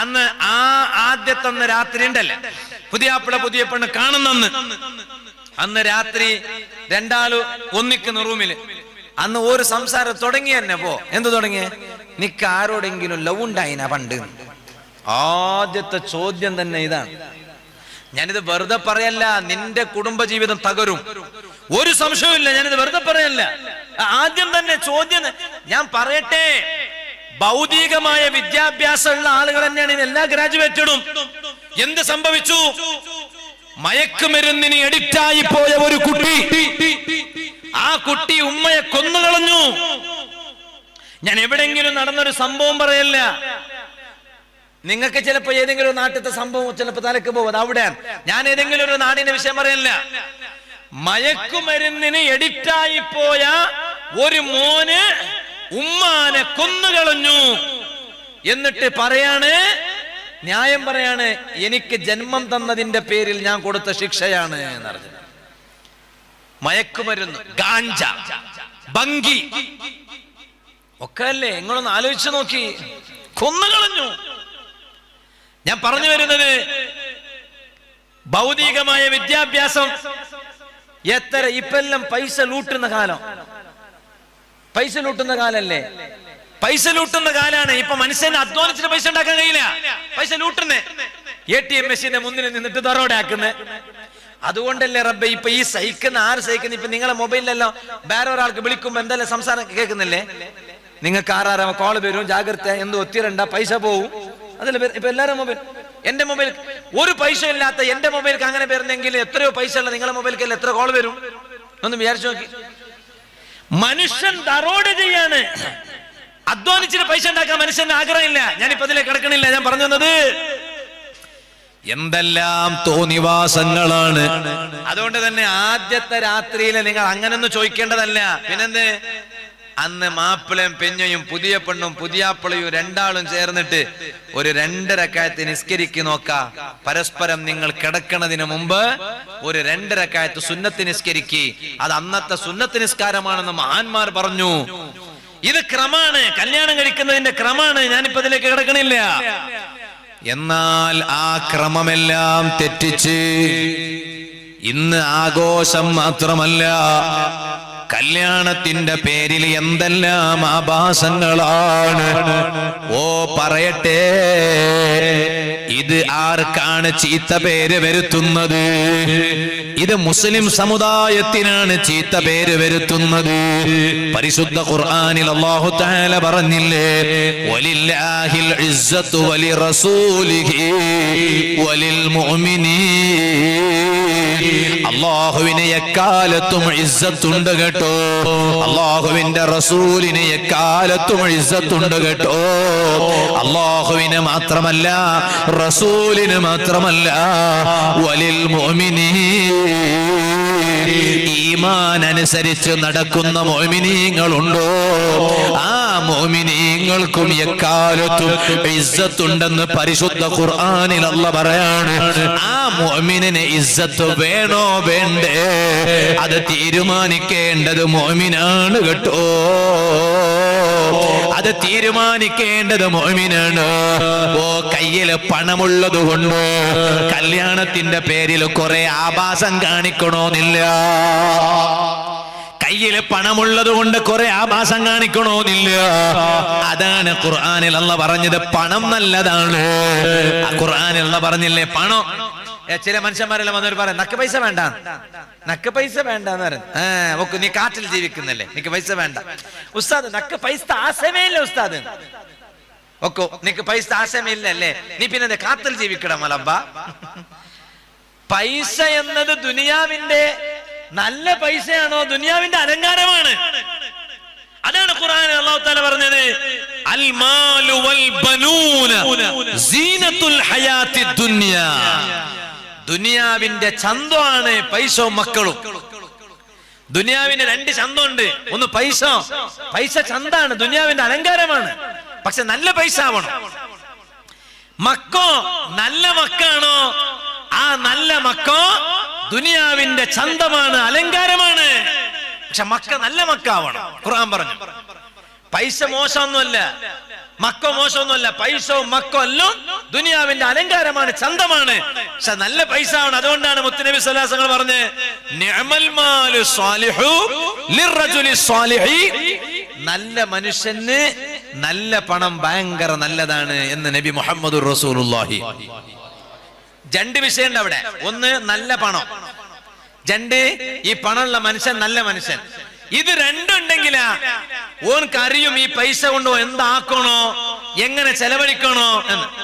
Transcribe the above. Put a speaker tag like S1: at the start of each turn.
S1: അന്ന് ആ ആദ്യത്തെ രാത്രി ഉണ്ടല്ലേ? പുതിയാപ്പിള പുതിയ പെണ്ണ് കാണുന്നന്ന് അന്ന് രാത്രി രണ്ടാളു ഒന്നിക്കുന്ന റൂമിൽ. അന്ന് ഒരു സംസാരം തുടങ്ങി തന്നെ പോ. എന്ത് തുടങ്ങിയേ നിക്ക് ആരോടെങ്കിലും ലവ് ഉണ്ടായിന പണ്ട്? ആദ്യത്തെ ചോദ്യം തന്നെ ഇതാണ്. ഞാനിത് വെറുതെ പറയല്ല നിന്റെ കുടുംബജീവിതം തകരും. ഒരു സംശയവും ഇല്ല ഞാനിത് വെറുതെ പറയല്ല. ആദ്യം തന്നെ ചോദ്യം ഞാൻ പറയട്ടെ. ഭൗതികമായ വിദ്യാഭ്യാസമുള്ള ആളുകൾ തന്നെയാണ് എല്ലാ ഗ്രാജുവേറ്റഡും എന്ത് സംഭവിച്ചു? മയക്കുമരുന്നിന് എഡിക്റ്റായി പോയ ഒരു കുട്ടി. ആ കുട്ടി ഉമ്മയെ കൊന്നുകളഞ്ഞു ഞാൻ എവിടെങ്കിലും നടന്നൊരു സംഭവം പറയല്ല. നിങ്ങൾക്ക് ചിലപ്പോ ഏതെങ്കിലും ഒരു നാട്ടിലത്തെ സംഭവം ചിലപ്പോ തലക്ക് പോകും. അവിടെ ഞാൻ ഏതെങ്കിലും ഒരു നാടിന്റെ വിഷയം പറയല്ല. മയക്കുമരുന്നിന് എഡിക്റ്റായി പോയ ഒരു മോന് ഉമ്മാനെ കൊന്നുകളഞ്ഞു എന്നിട്ട് പറയാണ് ന്യായം പറയാണ് എനിക്ക് ജന്മം തന്നതിന്റെ പേരിൽ ഞാൻ കൊടുത്ത ശിക്ഷയാണ് എന്ന് പറഞ്ഞു മയക്കുമരുന്ന് ഗാഞ്ച ബങ്കി ഒക്കെ അല്ലേ? നിങ്ങളൊന്ന് ആലോചിച്ചു നോക്കി. കൊന്നുകളഞ്ഞു ഞാൻ പറഞ്ഞു വരുന്നത് ഭൗതികമായ വിദ്യാഭ്യാസം. എത്ര ഇപ്പെല്ലാം പൈസ ലൂട്ടുന്ന കാലം. പൈസ ലൂട്ടുന്ന കാലല്ലേ? പൈസ ലൂട്ടുന്ന കാലാണ്. ഇപ്പൊ മനുഷ്യന് അധ്വാനിച്ചിട്ട് പൈസ ഉണ്ടാക്കാൻ കഴിയില്ല. പൈസ ലൂട്ടുന്നേ. എ ടി എം മെഷീന്റെ മുന്നിൽ നിന്നിട്ട് തറോടെ ആക്കുന്നത് അതുകൊണ്ടല്ലേ റബ്ബെ ഇപ്പൊ ഈ സഹിക്കുന്ന ആര് സഹിക്കുന്ന ഇപ്പൊ നിങ്ങളെ മൊബൈലിലല്ലോ വേറെ ഒരാൾക്ക് വിളിക്കുമ്പോ എന്തെല്ലാം സംസാരം കേൾക്കുന്നില്ലേ? നിങ്ങൾക്ക് ആറാറാമ കോൾ വരും ജാഗ്രത എന്ത് ഒത്തിരണ്ട പൈസ പോവും. അതല്ല ഇപ്പൊ എല്ലാരും മൊബൈൽ എന്റെ മൊബൈൽ ഒരു പൈസ ഇല്ലാത്ത എന്റെ മൊബൈൽക്ക് അങ്ങനെ വരുന്നെങ്കിൽ എത്രയോ പൈസ ഉള്ള നിങ്ങളെ മൊബൈൽക്ക് എത്ര കോൾ വരും? ഒന്ന് വിചാരിച്ചു നോക്കി. മനുഷ്യൻ ദറോഡ് ചെയ്യാണ്. അധ്വാനിച്ചിട്ട് പൈസ ഉണ്ടാക്കാൻ മനുഷ്യന് ആഗ്രഹമില്ല. ഞാനിപ്പോ അതിലേക്ക് കിടക്കണില്ല. ഞാൻ പറഞ്ഞു തന്നത് എന്തെല്ലാം തോന്നിവാസങ്ങളാണ്. അതുകൊണ്ട് തന്നെ ആദ്യത്തെ രാത്രിയിൽ നിങ്ങൾ അങ്ങനൊന്നും ചോദിക്കേണ്ടതല്ല. പിന്നെന്ത്? അന്ന് മാപ്പിളയും പെഞ്ഞയും പുതിയ പെണ്ണും പുതിയാപ്പിളയും രണ്ടാളും ചേർന്നിട്ട് ഒരു രണ്ടരക്കായത്ത് നിസ്കരിക്ക് നോക്ക. പരസ്പരം നിങ്ങൾ കിടക്കണതിന് മുമ്പ് ഒരു രണ്ടരക്കായത്ത് സുന്നത്ത് നിസ്കരിക്ക്. അത് അന്നത്തെ സുന്നത്ത് നിസ്കാരമാണെന്ന് മഹാന്മാർ പറഞ്ഞു. ഇത് ക്രമാണ്. കല്യാണം കഴിക്കുന്നതിന്റെ ക്രമാണ്. ഞാനിപ്പോ ഇതിലേക്ക് കിടക്കണില്ല. എന്നാൽ ആ ക്രമമെല്ലാം തെറ്റിച്ച് ഇന്ന് ആഘോഷം മാത്രമല്ല. കല്യാണത്തിന്റെ പേരിൽ എന്തെല്ലാം ആഭാസങ്ങളാണ്. ഓ പറയട്ടെ. ഇത് ആർക്കാണ് ചീത്ത പേര് വരുത്തുന്നത്? ഇത് മുസ്ലിം സമുദായത്തിനാണ് ചീത്ത പേര് വരുത്തുന്നത്. പരിശുദ്ധ ഖുർആാനിൽ അള്ളാഹു താല പറഞ്ഞില്ലേ വലില്ലാഹിൽ ഇസ്സത്തു വലി റസൂലിഹി വലിൽ മുഅ്മിനീൻ അല്ലാഹുവിന് എക്കാലത്തും ഇസ്സത്തുണ്ട് കേട്ടോ. അള്ളാഹുവിന്റെ റസൂലിന് എക്കാലത്തും ഇസ്സത്തുണ്ട് കേട്ടോ. അള്ളാഹുവിന് മാത്രമല്ല റസൂലിന് മാത്രമല്ല വലിൽ ഈമാൻ അനുസരിച്ച് നടക്കുന്ന മോമിനീങ്ങളുണ്ടോ? ആ മോമിനീങ്ങൾക്കും എക്കാലത്തും ഇസ്സത്തുണ്ടെന്ന് പരിശുദ്ധ ഖുർആനിൽ അല്ല പറയാണ്. ആ മോമിനെ ഇസ്സത്ത് വേണോ വേണ്ടേ? അത് തീരുമാനിക്കേണ്ടത് മോമിനാണ് കേട്ടോ. അത് തീരുമാനിക്കേണ്ടത് മോമിനാണ് ഓ കയ്യിൽ പണമുള്ളത് കൊണ്ട് കല്യാണത്തിന്റെ പേരിൽ കുറെ ആഭാസം കാണിക്കണോന്നില്ല. കയ്യിൽ പണമുള്ളത് കൊണ്ട് കുറെ ആഭാസം കാണിക്കണോന്നില്ല അതാണ് ഖുർആാനിൽ അല്ല പറഞ്ഞത് പണം നല്ലതാണ്. ഖുർആാനിൽ അല്ല പറഞ്ഞില്ലേ പണം? ചില മനുഷ്യന്മാരെല്ലാം വന്നവർ പറയാം നക്ക് പൈസ വേണ്ട. നക്ക് പൈസ വേണ്ട എന്ന് പറയുന്നത് നീ കാറ്റിൽ ജീവിക്കുന്നല്ലേ? നിക്ക് പൈസ വേണ്ട. ഉസ്താദ് നക്ക് പൈസ ആശയമേ ഇല്ല ഉസ്താദ്. ഒക്കോ നിക്ക് പൈസ ആശയമില്ല അല്ലേ നീ പിന്നെ കാത്തിൽ ജീവിക്കണം മലമ്പ? പൈസ എന്നത് ദുനിയാവിന്റെ നല്ല പൈസയാണോ ദുനിയാവിന്റെ അലങ്കാരമാണ്? അതാണ് ഖുർആൻ അല്ലാഹു തആല പറഞ്ഞത്. അൽ മാലു വൽ ബനൂന സീനത്തുൽ ഹയാത്തി ദുനിയ. ദുനിയാവിന്റെ ചന്തമാണ് പൈസവും മക്കളും. ദുനിയാവിന്റെ രണ്ട് ചന്തമുണ്ട്. ഒന്ന് പൈസ. പൈസ ചന്താണ് ദുനിയാവിന്റെ അലങ്കാരമാണ്. പക്ഷെ നല്ല പൈസ ആവണം. മക്കോ നല്ല മക്കാണോ? ആ നല്ല മക്കോ ദുനിയാവിന്റെ ചന്തമാണ് അലങ്കാരമാണ്. പക്ഷെ മക്ക നല്ല മക്കാവണം. ഖുർആൻ പറഞ്ഞു. പൈസ മോശമൊന്നുമല്ല. മക്ക മോശമൊന്നുമല്ല. പൈസവും അല്ല ദുനിയാവിന്റെ അലങ്കാരമാണ് ചന്തമാണ്. പക്ഷെ നല്ല പൈസ ആണ് അതുകൊണ്ടാണ് മുത്തുനബി സലാസങ്ങൾ പറഞ്ഞ് നല്ല മനുഷ്യന് നല്ല പണം ഭയങ്കര നല്ലതാണ് എന്ന് നബി മുഹമ്മദ് റസൂലുള്ളാഹി. രണ്ട് വിഷയമുണ്ട് അവിടെ. ഒന്ന് നല്ല പണം. രണ്ട് ഈ പണമുള്ള മനുഷ്യൻ നല്ല മനുഷ്യൻ. ഇത് രണ്ടുണ്ടെങ്കിലാ ഓൻക്കറിയും ഈ പൈസ കൊണ്ടോ എന്താക്കണോ എങ്ങനെ ചെലവഴിക്കണോ എന്ന്.